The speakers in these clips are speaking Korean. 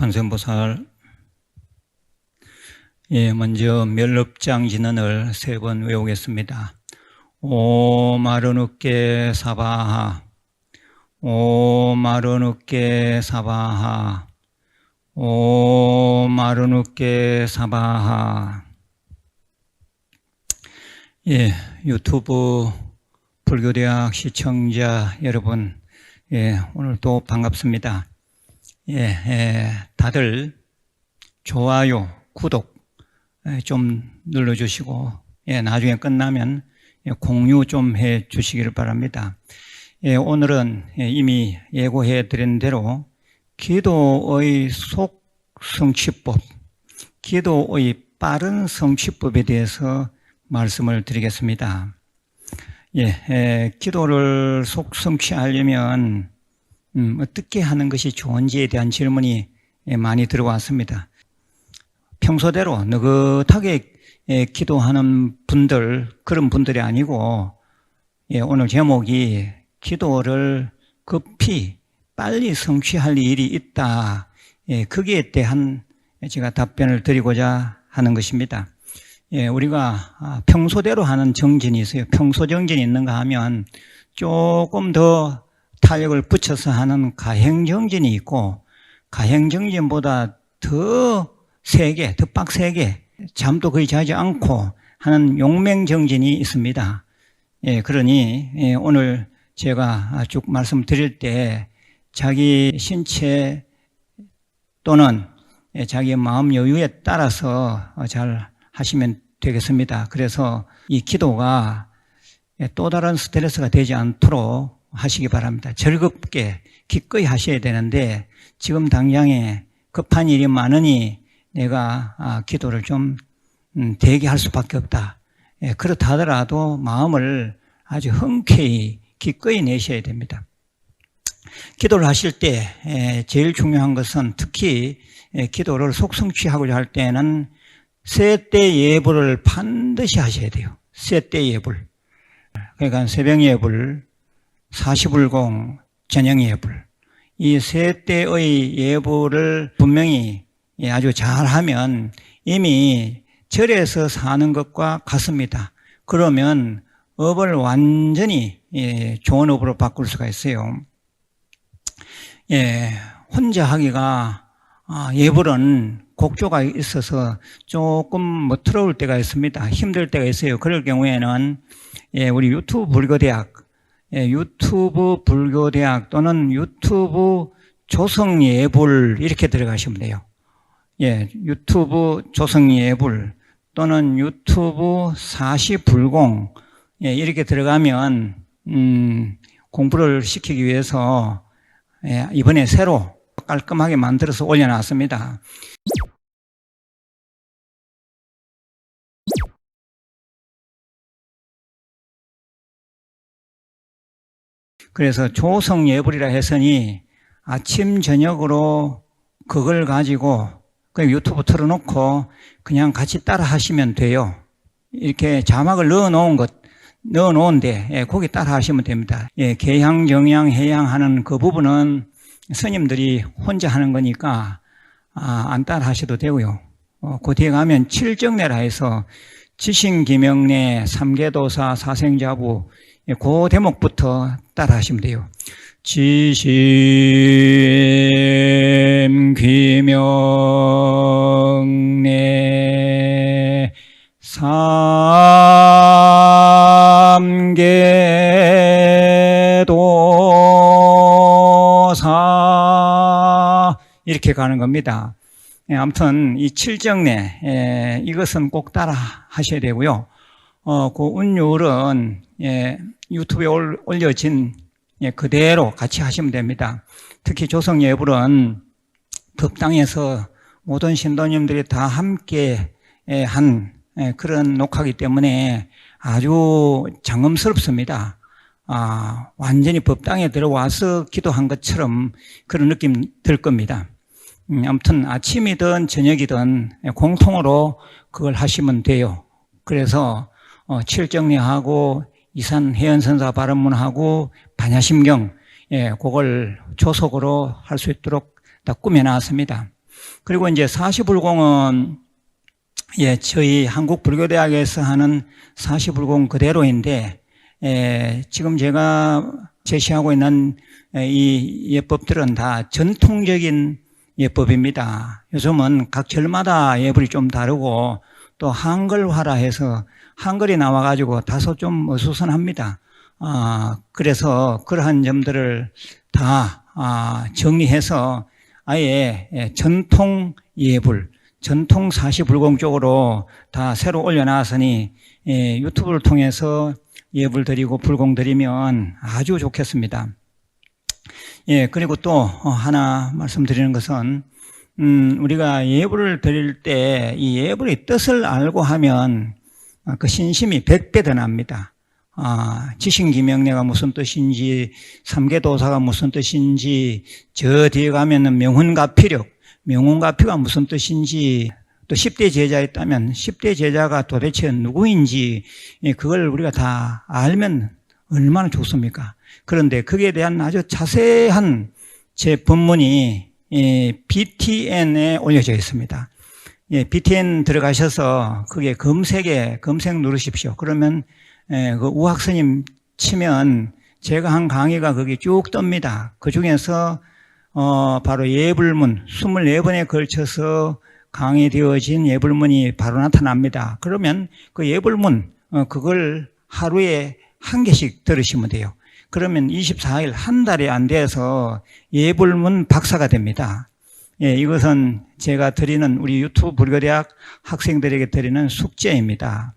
관세음보살 예, 먼저 멸럽장 진언을 세 번 외우겠습니다. 오 마르누께 사바하 오 마르누께 사바하 오 마르누께 사바하 예, 유튜브 불교대학 시청자 여러분 예, 오늘도 반갑습니다. 예, 예, 다들 좋아요, 구독 예, 좀 눌러주시고 예, 나중에 끝나면 예, 공유 좀 해 주시기를 바랍니다. 예, 오늘은 예, 이미 예고해 드린 대로 기도의 속 성취법, 기도의 빠른 성취법에 대해서 말씀을 드리겠습니다. 예, 에, 기도를 속 성취하려면 음, 어떻게 하는 것이 좋은지에 대한 질문이 예, 많이 들어왔습니다. 평소대로 느긋하게 예, 기도하는 분들 그런 분들이 아니고 예, 오늘 제목이 기도를 급히 빨리 성취할 일이 있다. 예, 거기에 대한 제가 답변을 드리고자 하는 것입니다. 예, 우리가 아, 평소대로 하는 정진이 있어요. 평소 정진이 있는가 하면 조금 더 탄력을 붙여서 하는 가행 정진이 있고 가행 정진보다 더 세게, 더 빡세게 잠도 거의 자지 않고 하는 용맹 정진이 있습니다. 예, 그러니 예, 오늘 제가 쭉 말씀드릴 때 자기 신체 또는 예, 자기의 마음 여유에 따라서 잘 하시면 되겠습니다. 그래서 이 기도가 또 다른 스트레스가 되지 않도록 하시기 바랍니다. 즐겁게 기꺼이 하셔야 되는데 지금 당장에 급한 일이 많으니 내가 아, 기도를 좀 음, 대기 할 수밖에 없다. 예, 그렇다 하더라도 마음을 아주 흔쾌히 기꺼이 내셔야 됩니다. 기도를 하실 때 에, 제일 중요한 것은 특히 에, 기도를 속성취하고자 할 때는 세때 예불을 반드시 하셔야 돼요. 세때 예불. 그러니까 새벽 예불, 사시불공, 저녁 예불. 이 세 때의 예불을 분명히 아주 잘하면 이미 절에서 사는 것과 같습니다. 그러면 업을 완전히 예, 좋은 업으로 바꿀 수가 있어요. 예, 혼자 하기가 아, 예불은 곡조가 있어서 조금 멋트러울 때가 있습니다. 힘들 때가 있어요. 그럴 경우에는 예, 우리 유튜브 불교대학, 예, 유튜브 불교대학 또는 유튜브 조성예불 이렇게 들어가시면 돼요. 예, 유튜브 조성예불 또는 유튜브 사시불공 예, 이렇게 들어가면 음, 공부를 시키기 위해서 예, 이번에 새로 깔끔하게 만들어서 올려놨습니다. 그래서 조성 예불이라 했으니 아침 저녁으로 그걸 가지고 그 유튜브 틀어놓고 그냥 같이 따라 하시면 돼요. 이렇게 자막을 넣어 놓은 것, 넣어 놓은데, 예, 거기 따라 하시면 됩니다. 예, 개향, 정향, 해양 하는 그 부분은 스님들이 혼자 하는 거니까, 아, 안 따라 하셔도 되고요. 어, 그 뒤에 가면 칠정내라 해서 지신기명내, 삼계도사, 사생자부, 예, 그 대목부터 따라 하시면 돼요. 지심 귀명내 삼계도사 이렇게 가는 겁니다. 예, 아무튼 이 칠정내 예, 이것은 꼭 따라 하셔야 되고요. 어, 그 운율은 예, 유튜브에 올, 올려진 예, 그대로 같이 하시면 됩니다. 특히 조성 예불은 법당에서 모든 신도님들이 다 함께 예, 한 예, 그런 녹화기 때문에 아주 장엄스럽습니다. 아, 완전히 법당에 들어와서 기도한 것처럼 그런 느낌 들 겁니다. 음, 아무튼 아침이든 저녁이든 공통으로 그걸 하시면 돼요. 그래서 어, 칠정리하고 이산 해연선사 발언문하고 반야심경 예, 그걸 조속으로 할 수 있도록 다 꾸며놨습니다. 그리고 이제 사시불공은 예, 저희 한국불교대학에서 하는 사시불공 그대로인데, 에, 지금 제가 제시하고 있는 에, 이 예법들은 다 전통적인 예법입니다. 요즘은 각 절마다 예불이 좀 다르고 또 한글화라 해서 한글이 나와가지고 다소 좀 어수선합니다. 아, 그래서 그러한 점들을 다 아, 정리해서 아예 예, 전통 예불, 전통 사시불공 쪽으로 다 새로 올려놨으니 예, 유튜브를 통해서 예불 드리고 불공 드리면 아주 좋겠습니다. 예, 그리고 또 하나 말씀드리는 것은 음, 우리가 예불을 드릴 때 이 예불의 뜻을 알고 하면 그 신심이 백배 더 납니다. 아, 지신기명례가 무슨 뜻인지, 삼계도사가 무슨 뜻인지, 저 뒤에 가면은 명훈가피력, 명훈가피가 무슨 뜻인지, 또 10대 제자 있다면 10대 제자가 도대체 누구인지, 예, 그걸 우리가 다 알면 얼마나 좋습니까? 그런데 거기에 대한 아주 자세한 제 본문이 예, BTN에 올려져 있습니다. 예, BTN 들어가셔서 그게 검색에 검색 누르십시오. 그러면 예, 그 우학 스님 치면 제가 한 강의가 거기 쭉 뜹니다. 그 중에서 어, 바로 예불문 24번에 걸쳐서 강의되어진 예불문이 바로 나타납니다. 그러면 그 예불문 어, 그걸 하루에 한 개씩 들으시면 돼요. 그러면 24일 한 달이 안 돼서 예불문 박사가 됩니다. 예, 이것은 제가 드리는 우리 유튜브 불교대학 학생들에게 드리는 숙제입니다.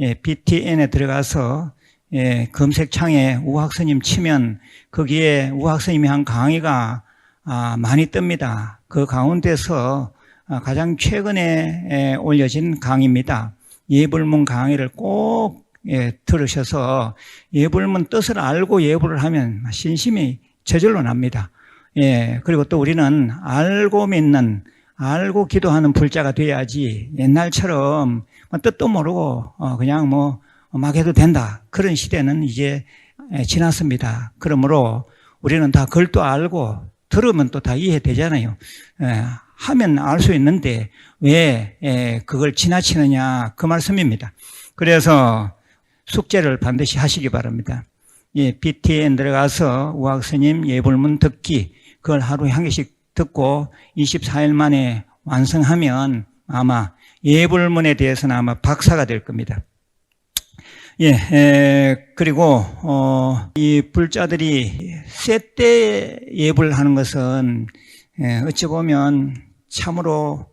예, BTN에 들어가서 예, 검색창에 우학스님 치면 거기에 우학스님이 한 강의가 아, 많이 뜹니다. 그 가운데서 아, 가장 최근에 예, 올려진 강의입니다. 예불문 강의를 꼭 예, 들으셔서 예불문 뜻을 알고 예불을 하면 신심이 저절로 납니다. 예, 그리고 또 우리는 알고 믿는, 알고 기도하는 불자가 돼야지 옛날처럼 뭐 뜻도 모르고 어, 그냥 뭐 막 해도 된다. 그런 시대는 이제 예, 지났습니다. 그러므로 우리는 다 글도 알고 들으면 또 다 이해되잖아요. 예, 하면 알 수 있는데 왜 예, 그걸 지나치느냐 그 말씀입니다. 그래서 숙제를 반드시 하시기 바랍니다. 예, BTN 들어가서 우학 스님 예불문 듣기 그걸 하루에 한 개씩 듣고 24일 만에 완성하면 아마 예불문에 대해서는 아마 박사가 될 겁니다. 예, 에, 그리고 어, 이 불자들이 셋대 예불하는 것은 예, 어찌 보면 참으로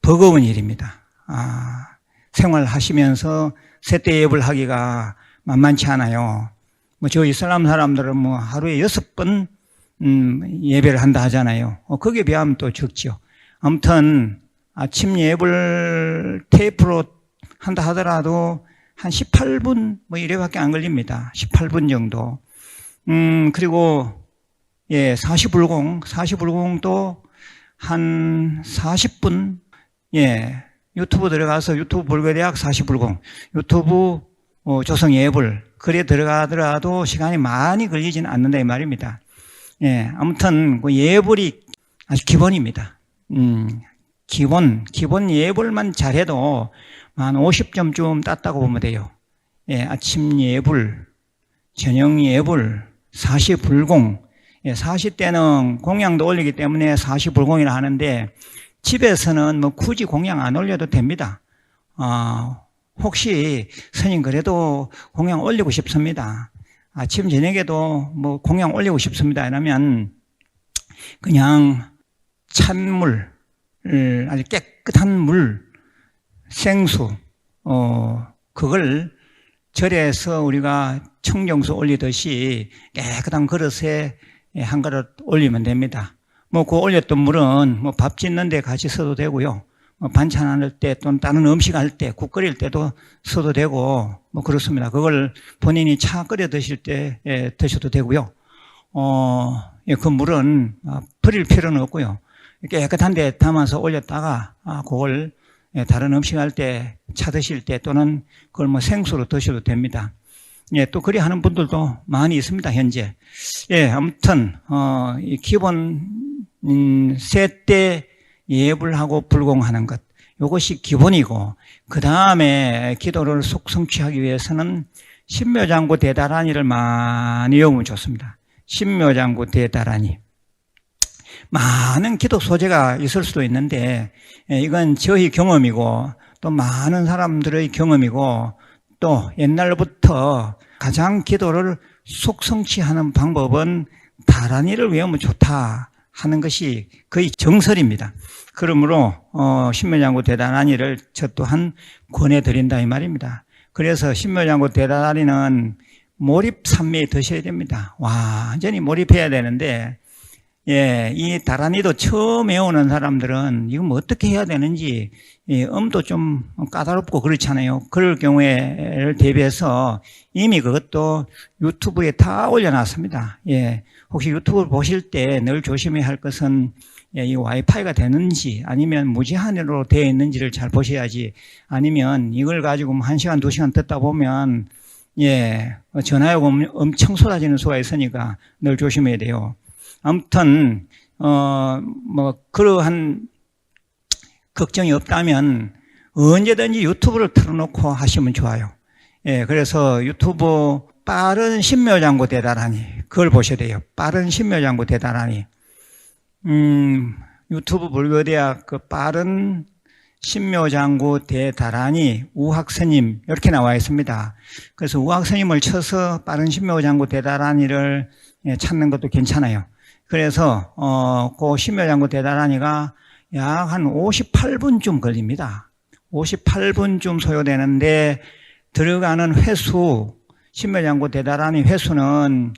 버거운 일입니다. 아, 생활하시면서 셋대 예불하기가 만만치 않아요. 뭐 저 이슬람 사람들은 뭐 하루에 여섯 번 음, 예배를 한다 하잖아요. 어, 거기에 비하면 또 적죠. 아무튼 아침 예불 테이프로 한다 하더라도 한 18분 뭐 이래밖에 안 걸립니다. 18분 정도. 음, 그리고 예, 40불공, 40불공도 한 40분 예, 유튜브 들어가서 유튜브 불교대학 40불공, 유튜브 어, 조성 예불 그래 들어가더라도 시간이 많이 걸리지는 않는다 이 말입니다. 예, 아무튼 그 예불이 아주 기본입니다. 음, 기본 기본 예불만 잘해도 한 50점쯤 땄다고 보면 돼요. 예, 아침 예불, 저녁 예불, 사시불공. 예, 사시 때는 공양도 올리기 때문에 사시불공이라 하는데 집에서는 뭐 굳이 공양 안 올려도 됩니다. 어, 혹시 스님 그래도 공양 올리고 싶습니다. 아침 저녁에도 뭐 공양 올리고 싶습니다. 이러면 그냥 찬물, 아주 깨끗한 물, 생수, 어, 그걸 절에서 우리가 청정수 올리듯이 깨끗한 그릇에 한 그릇 올리면 됩니다. 뭐 그 올렸던 물은 뭐 밥 짓는 데 같이 써도 되고요. 뭐 반찬 할 때 또는 다른 음식 할 때, 국 끓일 때도 써도 되고 뭐 그렇습니다. 그걸 본인이 차 끓여 드실 때 예, 드셔도 되고요. 어, 예, 그 물은 아, 버릴 필요는 없고요. 깨끗한 데 담아서 올렸다가 아, 그걸 예, 다른 음식 할 때, 차 드실 때 또는 그걸 뭐 생수로 드셔도 됩니다. 예, 또 그리 하는 분들도 많이 있습니다, 현재. 예, 아무튼, 어, 이 기본, 음, 세대 예불 하고 불공하는 것. 이것이 기본이고 그 다음에 기도를 속 성취하기 위해서는 신묘장구 대다란이를 많이 외우면 좋습니다. 신묘장구 대다란이. 많은 기도 소재가 있을 수도 있는데 예, 이건 저희 경험이고 또 많은 사람들의 경험이고 또 옛날부터 가장 기도를 속성취하는 방법은 다란이를 외우면 좋다 하는 것이 거의 정설입니다. 그러므로 어, 신묘장구 대단한이를 저 또한 권해드린다 이 말입니다. 그래서 신묘장구 대단한이는 몰입 산미에 드셔야 됩니다. 완전히 몰입해야 되는데 예, 이 다란이도 처음 외우는 사람들은 이거 뭐 어떻게 해야 되는지 예, 음도 좀 까다롭고 그렇잖아요. 그럴 경우에를 대비해서 이미 그것도 유튜브에 다 올려놨습니다. 예, 혹시 유튜브를 보실 때 늘 조심해야 할 것은 예, 이 와이파이가 되는지 아니면 무제한으로 되어 있는지를 잘 보셔야지 아니면 이걸 가지고 뭐한 시간 두 시간 듣다 보면 예, 전화요금 엄청 쏟아지는 수가 있으니까 늘 조심해야 돼요. 아무튼 어 뭐 그러한 걱정이 없다면 언제든지 유튜브를 틀어놓고 하시면 좋아요. 예, 그래서 유튜브 빠른 신묘장구 대단하니 그걸 보셔야 돼요. 빠른 신묘장구 대단하니 음, 유튜브 불교대학 그 빠른 신묘장구 대다란이 우학스님 이렇게 나와 있습니다. 그래서 우학스님을 쳐서 빠른 신묘장구 대다란이를 예, 찾는 것도 괜찮아요. 그래서 어, 그 신묘장구 대다란이가 약 한 58분쯤 걸립니다. 58분쯤 소요되는데 들어가는 횟수 신묘장구 대다란이 횟수는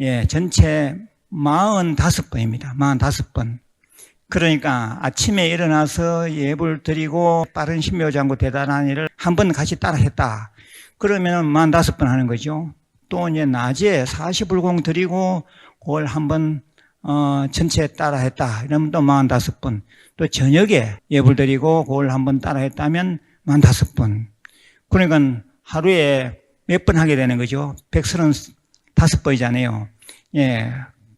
예, 전체 45번입니다. 45번. 그러니까 아침에 일어나서 예불 드리고 빠른 신묘장구 대단한이를 한 번 같이 따라 했다. 그러면 45번 하는 거죠. 또 이제 낮에 40불공 드리고 그걸 한번 어, 전체 따라 했다. 이러면 또 45번. 또 저녁에 예불 드리고 그걸 한번 따라 했다면 45번. 그러니까 하루에 몇 번 하게 되는 거죠? 135번이잖아요. 예.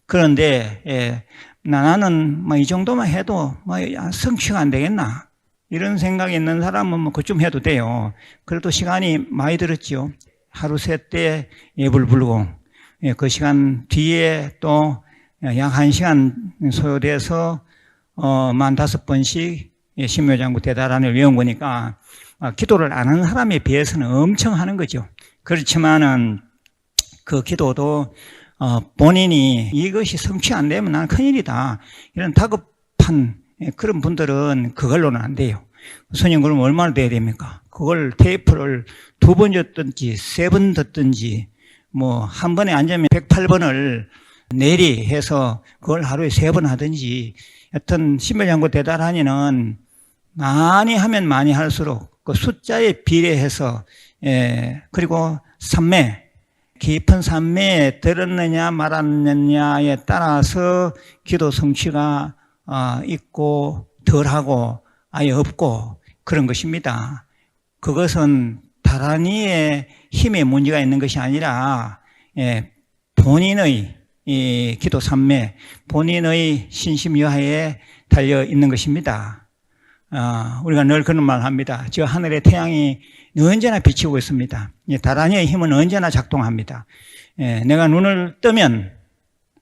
그런데, 예. 나는 뭐 이 정도만 해도 뭐 성취가 안 되겠나. 이런 생각이 있는 사람은 뭐 그쯤 해도 돼요. 그래도 시간이 많이 들었죠. 하루 셋때 예불 불고, 예, 그 시간 뒤에 또 약한 시간 소요돼서 어, 만 다섯 번씩 예, 신묘장구 대다란을 외운 거니까 어, 기도를 안 하는 사람에 비해서는 엄청 하는 거죠. 그렇지만은 그 기도도 어, 본인이 이것이 성취 안 되면 난 큰일이다. 이런 다급한 예, 그런 분들은 그걸로는 안 돼요. 선생님 그럼 얼마나 돼야 됩니까? 그걸 테이프를 두 번 줬든지 세 번 듣든지 뭐 한 번에 앉으면 108번을 내리 해서 그걸 하루에 세 번 하든지 하여튼 신묘장구 대단하니는 많이 하면 많이 할수록 그 숫자에 비례해서 예, 그리고 삼매 깊은 산매에 들었느냐 말았느냐에 따라서 기도 성취가 어, 있고 덜하고 아예 없고 그런 것입니다. 그것은 다란이의 힘에 문제가 있는 것이 아니라 예, 본인의 이 기도 삼매, 본인의 신심 여하에 달려 있는 것입니다. 어, 우리가 늘 그런 말 합니다. 저 하늘의 태양이 언제나 비치고 있습니다. 다란이의 힘은 언제나 작동합니다. 예, 내가 눈을 뜨면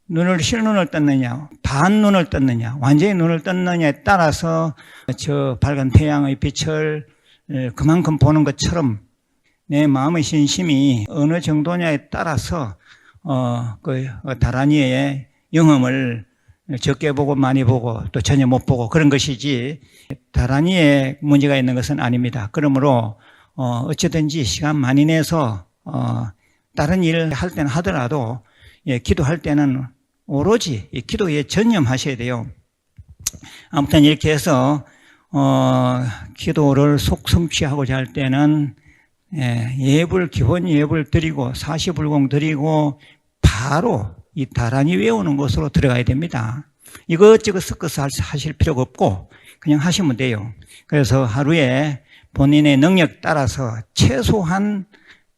눈을 실눈을 떴느냐, 반 눈을 떴느냐, 완전히 눈을 떴느냐에 따라서 저 밝은 태양의 빛을 그만큼 보는 것처럼 내 마음의 신심이 어느 정도냐에 따라서 어, 그 다란이의 영험을 적게 보고 많이 보고 또 전혀 못 보고 그런 것이지 다란이에 문제가 있는 것은 아닙니다. 그러므로 어, 어찌든지 시간 많이 내서 어, 다른 일을 할 때는 하더라도 예, 기도할 때는 오로지 기도에 전념하셔야 돼요. 아무튼 이렇게 해서 어, 기도를 속 성취하고자 할 때는 예, 예불 기본 예불 드리고 사시불공 드리고 바로 이 다란이 외우는 것으로 들어가야 됩니다. 이것저것 섞어서 하실 필요가 없고 그냥 하시면 돼요. 그래서 하루에 본인의 능력 따라서 최소한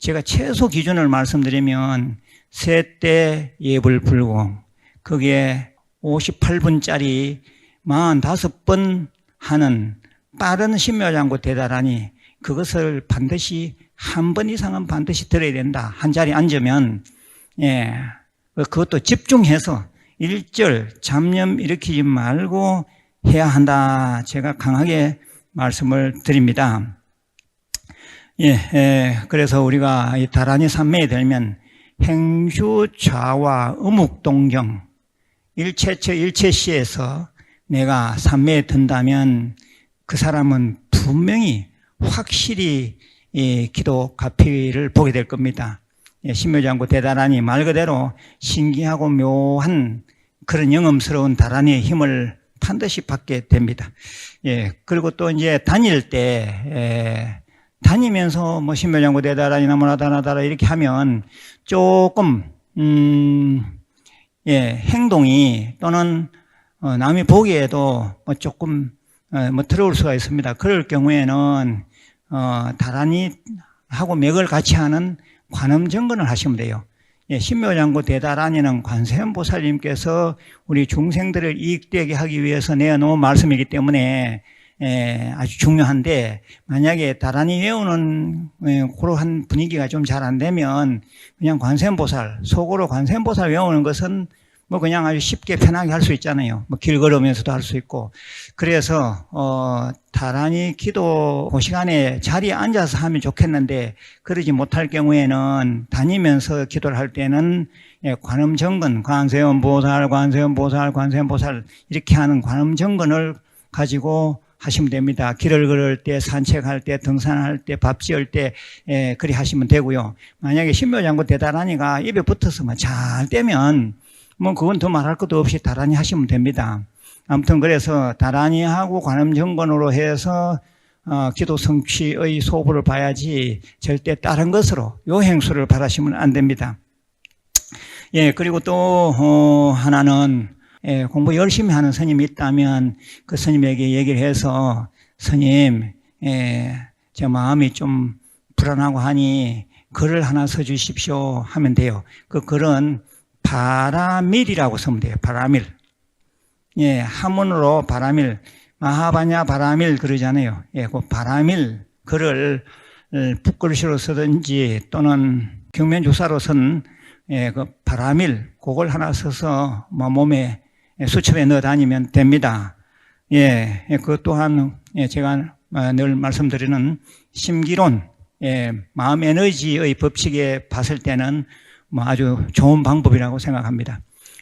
제가 최소 기준을 말씀드리면 세 때 예불 불공 거기에 58분짜리 45번 하는 빠른 신묘장구 대단하니 그것을 반드시 한 번 이상은 반드시 들어야 된다. 한 자리에 앉으면, 예, 그것도 집중해서 일절 잡념 일으키지 말고 해야 한다. 제가 강하게 말씀을 드립니다. 예, 예, 그래서 우리가 이 다란이 산매에 들면 행주 좌와 음욱 동경 일체처 일체시에서 내가 산매에 든다면 그 사람은 분명히 확실히 이 기도 가피를 보게 될 겁니다. 예, 신묘장구 대다란이 말 그대로 신기하고 묘한 그런 영음스러운 다란이의 힘을 반드시 받게 됩니다. 예, 그리고 또 이제 다닐 때, 에, 다니면서 뭐 신묘장구 대다란이나 뭐나다나다라 이렇게 하면 조금, 음, 예, 행동이 또는 어, 남이 보기에도 뭐 조금 어, 뭐 들어올 수가 있습니다. 그럴 경우에는 어, 다란히 하고 맥을 같이 하는 관음 정근을 하시면 돼요. 예, 신묘장구 대다란이는 관세음보살님께서 우리 중생들을 이익되게 하기 위해서 내어놓은 말씀이기 때문에 예, 아주 중요한데 만약에 다란히 외우는 예, 그러한 분위기가 좀 잘 안 되면 그냥 관세음보살 속으로 관세음보살 외우는 것은 뭐 그냥 아주 쉽게 편하게 할 수 있잖아요. 뭐 길 걸으면서도 할 수 있고. 그래서 어 다란히 기도 그 시간에 자리에 앉아서 하면 좋겠는데 그러지 못할 경우에는 다니면서 기도를 할 때는 예, 관음 정근, 관세음 보살, 관세음 보살, 관세음 보살 이렇게 하는 관음 정근을 가지고 하시면 됩니다. 길을 걸을 때, 산책할 때, 등산할 때, 밥 지을 때, 예, 그리 하시면 되고요. 만약에 신묘장구 대다란이가 입에 붙어서만 잘 떼면 뭐 그건 더 말할 것도 없이 다란히 하시면 됩니다. 아무튼 그래서 다란히 하고 관음정건으로 해서 어, 기도 성취의 소부를 봐야지 절대 다른 것으로 요 행수를 바라시면 안 됩니다. 예, 그리고 또 어, 하나는 예, 공부 열심히 하는 스님이 있다면 그 스님에게 얘기를 해서 스님, 예, 제 마음이 좀 불안하고 하니 글을 하나 써 주십시오 하면 돼요. 그 글은 바라밀이라고 쓰면 돼요. 바라밀. 예, 한문으로 바라밀, 마하바냐 바라밀 그러잖아요. 예, 그 바라밀 글을 붓글씨로 쓰든지 또는 경면주사로 쓴 예, 그 바라밀 그걸 하나 써서 뭐 몸에 수첩에 넣어 다니면 됩니다. 예, 예, 그 또한 예, 제가 늘 말씀드리는 심기론, 예, 마음 에너지의 법칙에 봤을 때는 뭐 아주 좋은 방법이라고 생각합니다.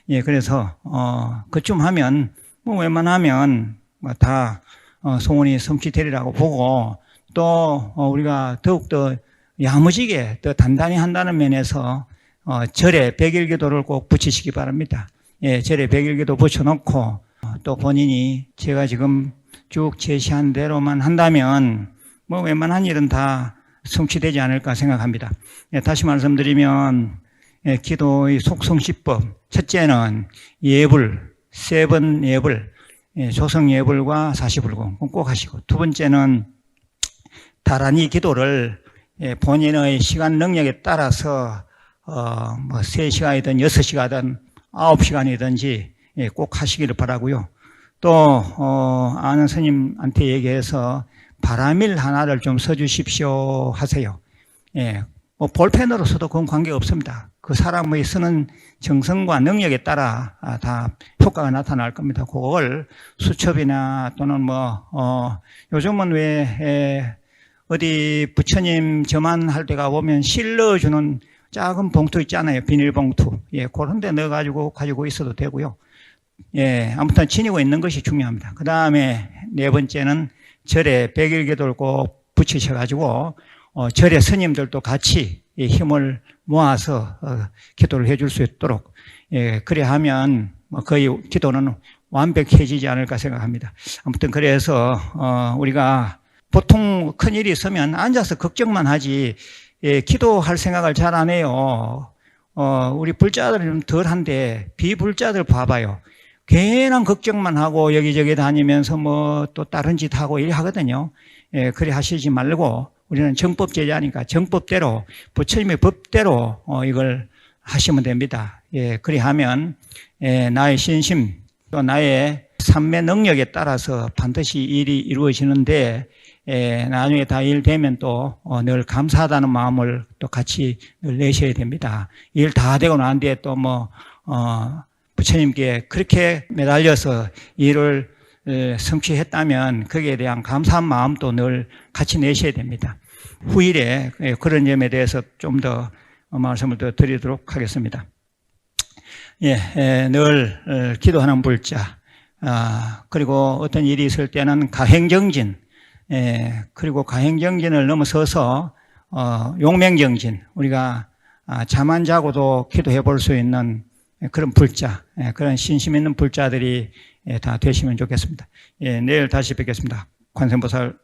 예, 그래서 어, 그쯤 하면 뭐 웬만하면 뭐다 어, 소원이 성취되리라고 보고 또 어, 우리가 더욱더 야무지게 더 단단히 한다는 면에서 어, 절에 백일기도를 꼭 붙이시기 바랍니다. 예, 절에 백일기도 붙여놓고 어, 또 본인이 제가 지금 쭉 제시한 대로만 한다면 뭐 웬만한 일은 다 성취되지 않을까 생각합니다. 예, 다시 말씀드리면 예, 기도의 속성 시법. 첫째는 예불, 세번 예불, 예, 조성 예불과 사시불공 꼭 하시고. 두 번째는 다란히 기도를 예, 본인의 시간 능력에 따라서 어, 뭐 3시간이든 6시간이든 9시간이든지 꼭 하시기를 바라고요. 또 어, 아는 스님한테 얘기해서 바라밀 하나를 좀 써주십시오 하세요. 예, 뭐 볼펜으로 써도 그건 관계가 없습니다. 그 사람의 쓰는 정성과 능력에 따라 아, 다 효과가 나타날 겁니다. 그걸 수첩이나 또는 뭐, 어, 요즘은 왜, 어디 부처님 저만 할 때가 보면 실러주는 작은 봉투 있잖아요. 비닐봉투. 예, 그런 데 넣어가지고 가지고 있어도 되고요. 예, 아무튼 지니고 있는 것이 중요합니다. 그 다음에 네 번째는 절에 백일기도를 꼭 붙이셔가지고 어, 절의 스님들도 같이 힘을 모아서 어, 기도를 해줄 수 있도록 예, 그래 하면 뭐 거의 기도는 완벽해지지 않을까 생각합니다. 아무튼 그래서 어, 우리가 보통 큰 일이 있으면 앉아서 걱정만 하지 예, 기도할 생각을 잘 안 해요. 어, 우리 불자들은 좀 덜한데 비불자들 봐봐요. 괜한 걱정만 하고 여기저기 다니면서 뭐 또 다른 짓 하고 일 하거든요. 예, 그래 하시지 말고 우리는 정법 제자니까 정법대로 부처님의 법대로 어, 이걸 하시면 됩니다. 예, 그리하면 예, 나의 신심 또 나의 참매 능력에 따라서 반드시 일이 이루어지는데 에, 나중에 다 일 되면 또 어, 늘 감사하다는 마음을 또 같이 늘 내셔야 됩니다. 일 다 되고 난 뒤에 또뭐 어, 부처님께 그렇게 매달려서 일을 에, 성취했다면 거기에 대한 감사한 마음도 늘 같이 내셔야 됩니다. 후일에 예, 그런 점에 대해서 좀 더 말씀을 더 드리도록 하겠습니다. 예, 에, 늘 어, 기도하는 불자, 아, 그리고 어떤 일이 있을 때는 가행정진, 예, 그리고 가행정진을 넘어서서 어, 용맹정진, 우리가 아, 잠안 자고도 기도해 볼 수 있는 그런 불자, 예, 그런 신심 있는 불자들이 예, 다 되시면 좋겠습니다. 예, 내일 다시 뵙겠습니다. 관세음보살